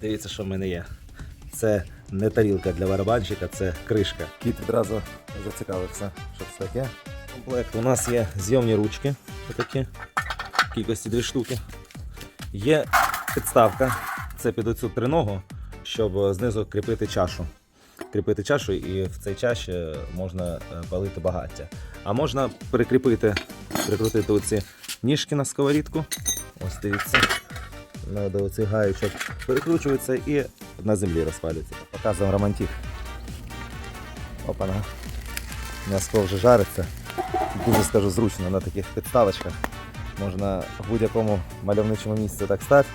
Дивіться, що в мене є. Це не тарілка для барабанщика, це кришка. Кіт відразу зацікавився, що це таке. Комплект. У нас є зйомні ручки, отакі, в кількості дві штуки. Є підставка, це під оцю триногу, щоб знизу кріпити чашу. Кріпити чашу і в цей чаші можна е, палити багаття. А можна прикріпити, прикрутити оці ніжки на сковорідку. Ось дивіться. До оцих гаючок перекручується і на землі розпалюється. Показуємо романтик. Опана. М'яско вже жариться. Дуже скажу зручно на таких підставочках. Можна в будь-якому мальовничому місці так стати,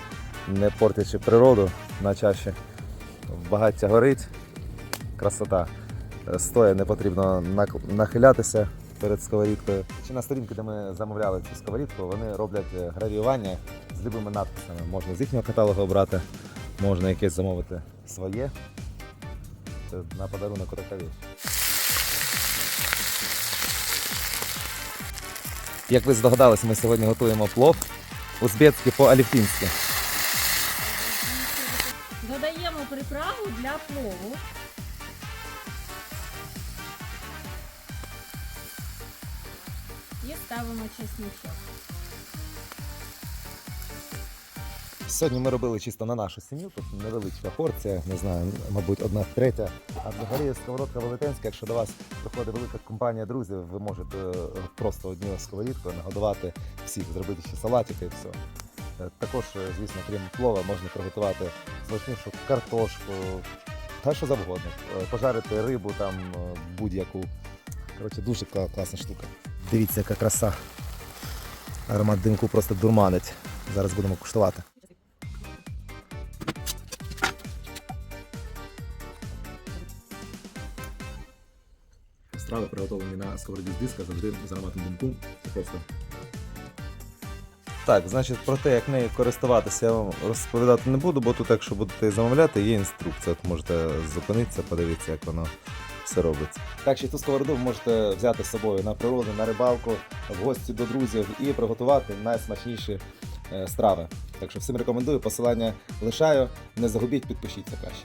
не портячи природу на чаші. Багаття горить, красота. Е, Стоя не потрібно нахилятися перед сковорідкою. Чи на сторінки, де ми замовляли цю сковорідку, вони роблять е, гравіювання любими надписами. Можна з їхнього каталогу обрати, можна якесь замовити своє. Це на подарунок така річ. Як ви здогадалися, ми сьогодні готуємо плов узбецький по-алівтинськи. Додаємо приправу для плову. І ставимо чесничок. Сьогодні ми робили чисто на нашу сім'ю, тут невеличка порція, не знаю, мабуть, одна третя. А взагалі сковородка велетенська, якщо до вас приходить велика компанія друзів, ви можете е, просто однією сковорідкою нагодувати всіх, зробити ще салатики і все. Е, Також, е, звісно, крім плова, можна приготувати смачнішу картошку, та що завгодно. Пожарити рибу там будь-яку. Коротше, дуже класна штука. Дивіться, яка краса. Аромат димку просто дурманить. Зараз будемо куштувати. Страви приготовлені на сковороді з диска завжди з ароматом димку. Це просто Так, значить, про те, як нею користуватися, я вам розповідати не буду, бо тут, якщо будете замовляти, є інструкція. От можете зупинитися, подивитися, як воно все робиться. Так що ту сковороду ви можете взяти з собою на природу, на рибалку, в гості до друзів і приготувати найсмачніші е, страви. Так що всім рекомендую, посилання лишаю. Не загубіть, підпишіться краще.